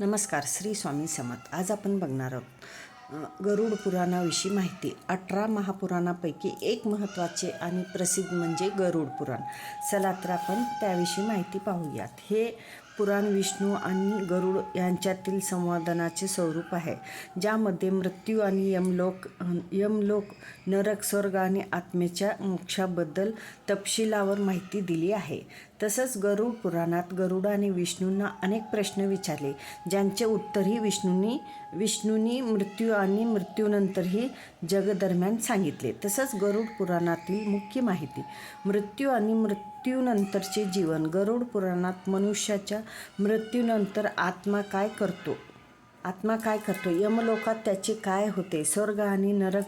नमस्कार श्री स्वामी समर्थ. आज आपण बघणार आहोत गरुड पुराणाविषयी माहिती. अठरा महापुराणापैकी एक महत्त्वाचे आणि प्रसिद्ध म्हणजे गरुड पुराण. चला तर आपण त्याविषयी माहिती पाहूयात. हे पुराण विष्णू आणि गरुड यांच्यातील संवादनाचे स्वरूप आहे ज्यामध्ये मृत्यू आणि यमलोक यमलोक नरक स्वर्ग आणि आत्मेच्या मोक्षाबद्दल तपशिलावर माहिती दिली आहे. तसंच गरुड पुराणात गरुडाने विष्णूंना अनेक प्रश्न विचारले ज्यांचे उत्तरही विष्णूंनी विष्णूंनी मृत्यू आणि मृत्यूनंतरही जगदरम्यान सांगितले. तसंच गरुड पुराणातील मुख्य माहिती मृत्यू आणि मृत्यूनंतरचे जीवन. गरुड पुराणात मनुष्याच्या मृत्यूनंतर आत्मा काय करतो? आत्मा काय करतो? यमलोकात त्याचे काय होते? स्वर्ग आणि नरक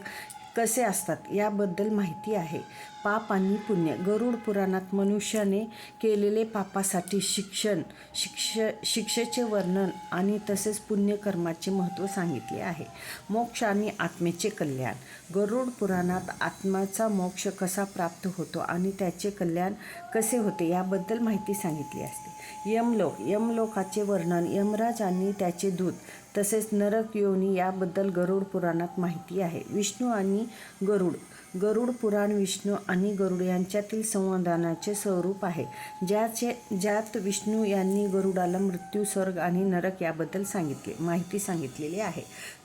कसे असतात याबद्दल माहिती आहे. पाप आणि पुण्य. गरुड पुराणात मनुष्याने केलेले पापासाठी शिक्षण शिक्ष शिक्षेचे वर्णन आणि तसेच पुण्यकर्माचे महत्त्व सांगितले आहे. मोक्ष आणि आत्मेचे कल्याण. गरुड पुराणात आत्म्याचा मोक्ष कसा प्राप्त होतो आणि त्याचे कल्याण कसे होते याबद्दल माहिती सांगितली असते. यमलोक. यमलोकाचे वर्णन यमराज आणि त्याचे दूत तसेच नरक योनी याबद्दल गरुड पुराणात माहिती आहे. विष्णू आणि गरुड. गरुड पुराण विष्णू आणि गरुड यांच्यातील संवादानाचे स्वरूप आहे. ज्याचे ज्यात विष्णू यांनी गरुडाला मृत्यू स्वर्ग आणि नरक याबद्दल सांगितले माहिती सांगितलेली आहे.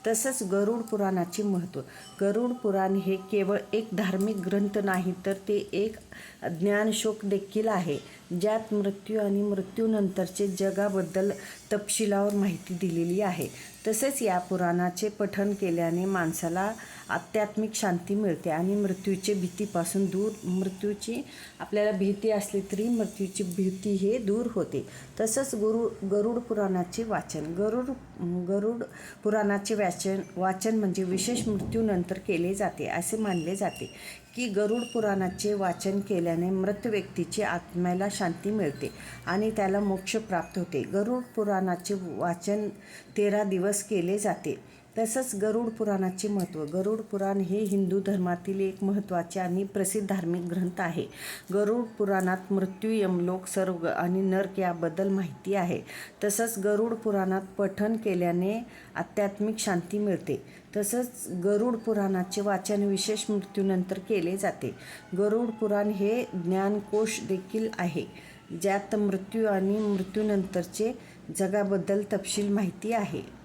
तसंच गरुड पुराणाचे महत्त्व. गरुड पुराण हे केवळ एक धार्मिक ग्रंथ नाही तर ते एक ज्ञानशोक देखील आहे. ज्यात मृत्यू आणि मृत्यूनंतरचे जगाबद्दल तपशिलावर माहिती दिलेली आहे. तसेच या पुराणाचे पठण केल्याने माणसाला आध्यात्मिक शांती मिळते आणि मृत्यूचे भीतीपासून दूर मृत्यूची आपल्याला भीती असली तरी मृत्यूची भीती हे दूर होते. तसंच गुरु गरुड पुराणाचे वाचन. गरुड गरुड पुराणाचे वाचन वाचन म्हणजे विशेष मृत्यूनंतर केले जाते असे मानले जाते की गरुड पुराणाचे वाचन केल्याने मृत व्यक्तीची आत्म्याला शांती मिळते आणि त्याला मोक्ष प्राप्त होते. गरुड पुराणाचे वाचन तेरा दिवस केले जाते. तसंच गरुड पुराणाचे महत्त्व. गरुड पुराण हे हिंदू धर्मातील एक महत्त्वाचे आणि प्रसिद्ध धार्मिक ग्रंथ आहे. गरुड पुराणात मृत्यू यमलोक सर्ग आणि नर्क याबद्दल माहिती आहे. तसंच गरुड पुराणात पठन केल्याने आध्यात्मिक शांती मिळते. तसंच गरुड पुराणाचे वाचन विशेष मृत्यूनंतर केले जाते. गरुड पुराण हे ज्ञानकोश देखील आहे ज्यात मृत्यू आणि मृत्यूनंतरचे जगाबद्दल तपशील माहिती आहे.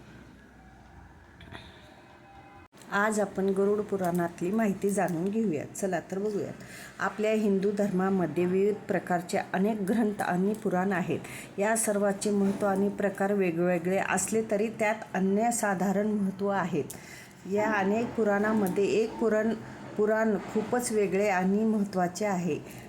आज आपण गरुड पुराणातली माहिती जाणून घेऊयात. चला तर बघूयात. आपल्या हिंदू धर्मामध्ये विविध प्रकारचे अनेक ग्रंथ आणि पुराण आहेत. या सर्वाचे महत्त्व आणि प्रकार वेगवेगळे असले तरी त्यात अन्यसाधारण महत्त्व आहेत. या अनेक पुराणामध्ये एक पुराण पुराण खूपच वेगळे आणि महत्त्वाचे आहे.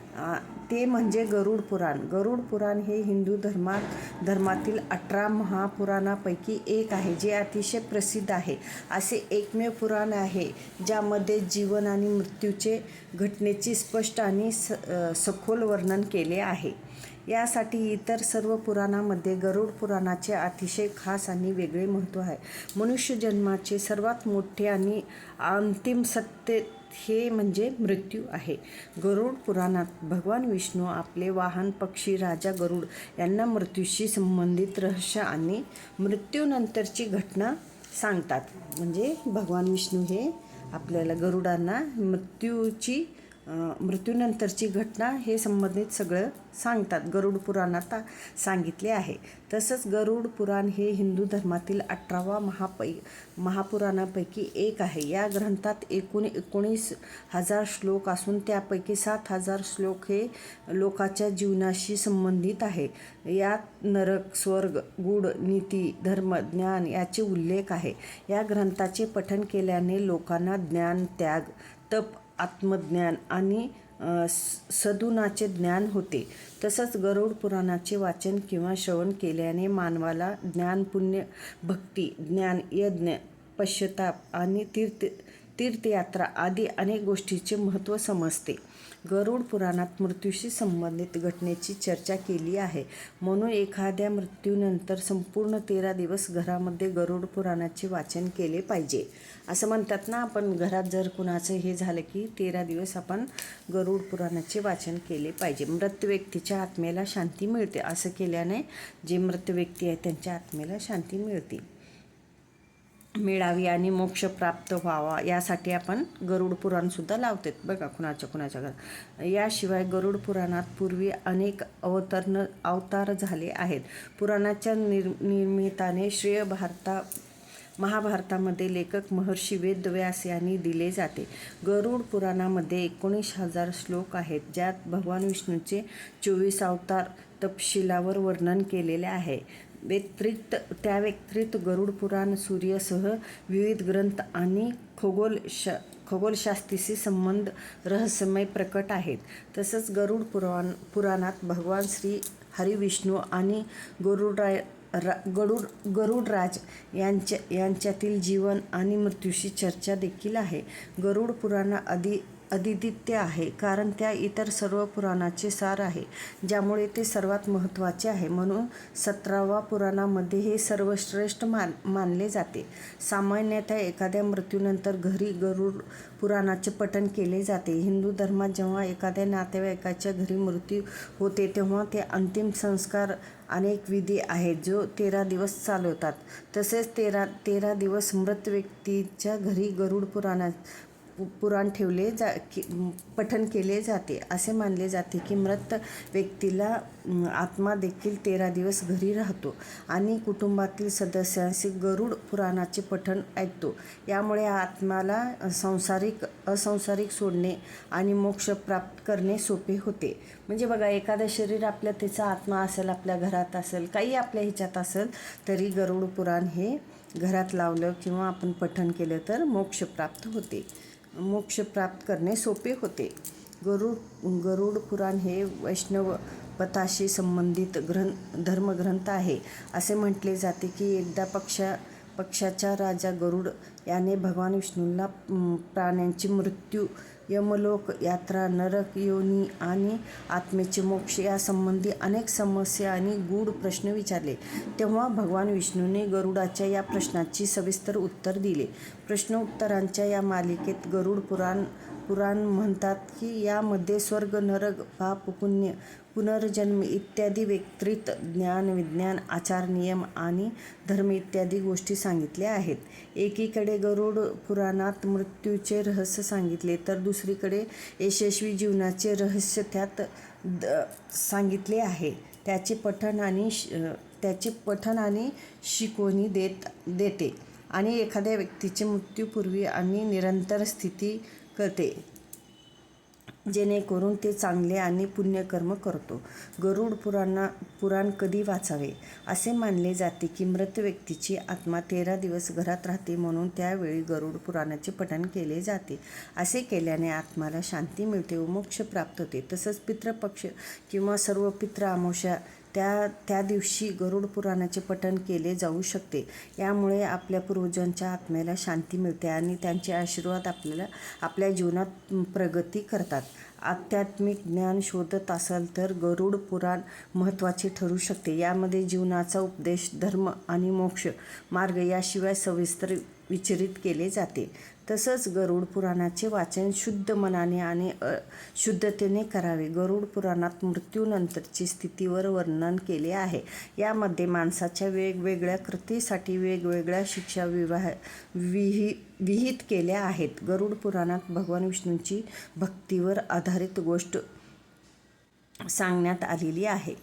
ते म्हणजे गरुड पुराण. गरुड पुराण हे हिंदू धर्मात धर्मातील अठरा महापुराणापैकी एक आहे जे अतिशय प्रसिद्ध आहे. असे एकमेव पुराण आहे ज्यामध्ये जीवन आणि मृत्यूचे घटनेचे स्पष्ट आणि स सखोल वर्णन केले आहे. यासाठी इतर सर्व पुराणामध्ये गरुड पुराणाचे अतिशय खास आणि वेगळे महत्त्व आहे. मनुष्य जन्माचे सर्वात मोठे आणि अंतिम सत्य हे म्हणजे मृत्यू आहे. गरुड पुराणात भगवान विष्णू आपले वाहन पक्षी राजा गरुड यांना मृत्यूशी संबंधित रहस्य आणि मृत्यूनंतरची घटना सांगतात. म्हणजे भगवान विष्णू हे आपल्याला गरुडांना मृत्यूची मृत्यूनंतरची घटना हे संबंधित सगळं सांगतात. गरुड पुराणात सांगितले आहे. तसंच गरुड पुराण हे हिंदू धर्मातील अठरावा महापै महापुराणापैकी एक आहे. या ग्रंथात एकूण एकोणीस हजार श्लोक असून त्यापैकी सात हजार श्लोक हे लोकाच्या जीवनाशी संबंधित आहे. यात नरक स्वर्ग गुड नीती धर्म ज्ञान याचे उल्लेख आहे. या ग्रंथाचे पठण केल्याने लोकांना ज्ञान त्याग तप आत्मज्ञान आणि सदुनाचे स- ज्ञान होते. तसंच गरुड पुराणाचे वाचन किंवा श्रवण केल्याने मानवाला ज्ञान पुण्य भक्ती ज्ञान यज्ञ पश्चाताप आणि तीर्थ तीर्थयात्रा आदी अनेक गोष्टीचे महत्त्व समजते. गरुड पुराणात मृत्यूशी संबंधित घटनेची चर्चा केली आहे. म्हणून एखाद्या मृत्यूनंतर संपूर्ण तेरा दिवस घरामध्ये गरुड पुराणाचे वाचन केले पाहिजे. असं म्हणतात ना आपण घरात जर कुणाचं हे झालं की तेरा दिवस आपण गरुड पुराणाचे वाचन केले पाहिजे. मृत व्यक्तीच्या आत्म्याला शांती मिळते असं केल्याने जे मृत व्यक्ती आहे त्यांच्या आत्मेला शांती मिळते. मिळावी आणि मोक्ष प्राप्त व्हावा यासाठी आपण गरुड पुराणसुद्धा लावतात बघा कुणाच्या कुणाच्या घर याशिवाय गरुड पुराणात पूर्वी अनेक अवतरण अवतार झाले आहेत. पुराणाच्या निर् निर्मिताने श्रेय भारता महाभारतामध्ये लेखक महर्षी वेदव्यास यांनी दिले जाते. गरुड पुराणामध्ये एकोणीस हजार श्लोक आहेत ज्यात भगवान विष्णूचे चोवीस अवतार तपशिलावर वर्णन केलेले आहे. व्यतिरिक्त त्या व्यतिरिक्त गरुड पुराण सूर्यसह विविध ग्रंथ आणि खगोल श खगोलशास्त्रीशी संबंध रहस्यमय प्रकट आहेत. तसंच गरुड पुराण पुराणात भगवान श्री हरिविष्णू आणि गरुडराय रा गरुड गरुडराज यांच्या यांच्यातील जीवन आणि मृत्यूशी चर्चा देखील आहे. गरुड पुराणा आधी अदिदित्य आहे कारण त्या इतर सर्व पुराणाचे सार आहे ज्यामुळे ते सर्वात महत्त्वाचे आहे. म्हणून सतरावा पुराणामध्ये हे सर्वश्रेष्ठ मान मानले जाते. सामान्यतः एखाद्या मृत्यूनंतर घरी गरुड पुराणाचे पठण केले जाते. हिंदू धर्मात जेव्हा एखाद्या नातेवाईकाच्या घरी मृत्यू होते तेव्हा ते अंतिम संस्कार अनेक विधी आहेत जो तेरा दिवस चालवतात. तसेच तेरा तेरा दिवस मृत व्यक्तीच्या घरी गरुड पुराणा पुराण ठेवले जा की पठन केले जाते. असे मानले जाते की मृत व्यक्तीला आत्मा देखील तेरा दिवस घरी राहतो आणि कुटुंबातील सदस्यांशी गरुड पुराणाचे पठण ऐकतो. यामुळे आत्माला संसारिक असंसारिक सोडणे आणि मोक्ष प्राप्त करणे सोपे होते. म्हणजे बघा एखादं शरीर आपल्या त्याचा आत्मा असेल आपल्या घरात असेल काही आपल्या ह्याच्यात असेल तरी गरुड पुराण हे घरात लावलं किंवा आपण पठण केलं तर मोक्ष प्राप्त होते. मोक्ष प्राप्त करणे सोपे होते. गरुड गरुड पुराण हे वैष्णव पथाशी संबंधित ग्रं धर्मग्रंथ आहे. असे म्हटले जाते की एकदा पक्षा पक्षाचा राजा गरुड याने भगवान विष्णूंना प्राण्यांची मृत्यू यमलोक यात्रा नरक योनी आणि आत्मेचे मोक्ष यासंबंधी अनेक समस्या आणि गूढ प्रश्न विचारले. तेव्हा भगवान विष्णूने गरुडाच्या या प्रश्नाची सविस्तर उत्तर दिले. प्रश्नोत्तरांच्या या मालिकेत गरुड पुराण पुराण म्हणतात की यामध्ये स्वर्ग नरक पाप पुण्य पुनर्जन्म इत्यादी व्यतिरिक्त ज्ञान विज्ञान आचार नियम आणि धर्म इत्यादी गोष्टी सांगितल्या आहेत. एकीकडे गरुड पुराणात मृत्यूचे रहस्य सांगितले तर दुसरीकडे यशस्वी जीवनाचे रहस्य त्यात द सांगितले आहे. त्याचे पठण आणि त्याचे पठण आणि शिकवणी देत देते. आणि एखाद्या व्यक्तीचे मृत्यूपूर्वी आणि निरंतर स्थिती करते. जेणेकरून ते चांगले आणि पुण्यकर्म करतो. गरुड पुराणा पुराण कधी वाचावे? असे मानले जाते की मृत व्यक्तीची आत्मा तेरा दिवस घरात राहते म्हणून त्यावेळी गरुड पुराणाचे पठण केले जाते. असे केल्याने आत्माला शांती मिळते व मोक्ष प्राप्त होते. तसंच पितृपक्ष किंवा सर्व पित्र अमावस्या त्या त्या दिवशी गरुड पुराणाचे पठण केले जाऊ शकते. यामुळे आपल्या पूर्वजांच्या आत्म्याला शांती मिळते आणि त्यांचे आशीर्वाद आपल्याला आपल्या जीवनात प्रगती करतात. आध्यात्मिक ज्ञान शोधत असाल तर गरुड पुराण महत्त्वाचे ठरू शकते. यामध्ये जीवनाचा उपदेश धर्म आणि मोक्ष मार्ग याशिवाय सविस्तर विचरित केले जाते. तसंच गरुड पुराणाचे वाचन शुद्ध मनाने आणि शुद्धतेने करावे. गरुड पुराणात मृत्यूनंतरची स्थितीवर वर्णन केले आहे. यामध्ये माणसाच्या वेगवेगळ्या कृतीसाठी वेगवेगळ्या शिक्षा विवाह विही विहित केल्या आहेत. गरुड पुराणात भगवान विष्णूंची भक्तीवर आधारित गोष्ट सांगण्यात आलेली आहे.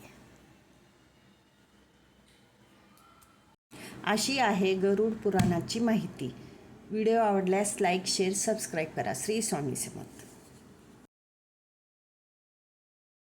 अशी आहे गरुड पुराणाची माहिती. व्हिडिओ आवडल्यास लाईक शेअर सबस्क्राईब करा. श्री स्वामी समर्थ.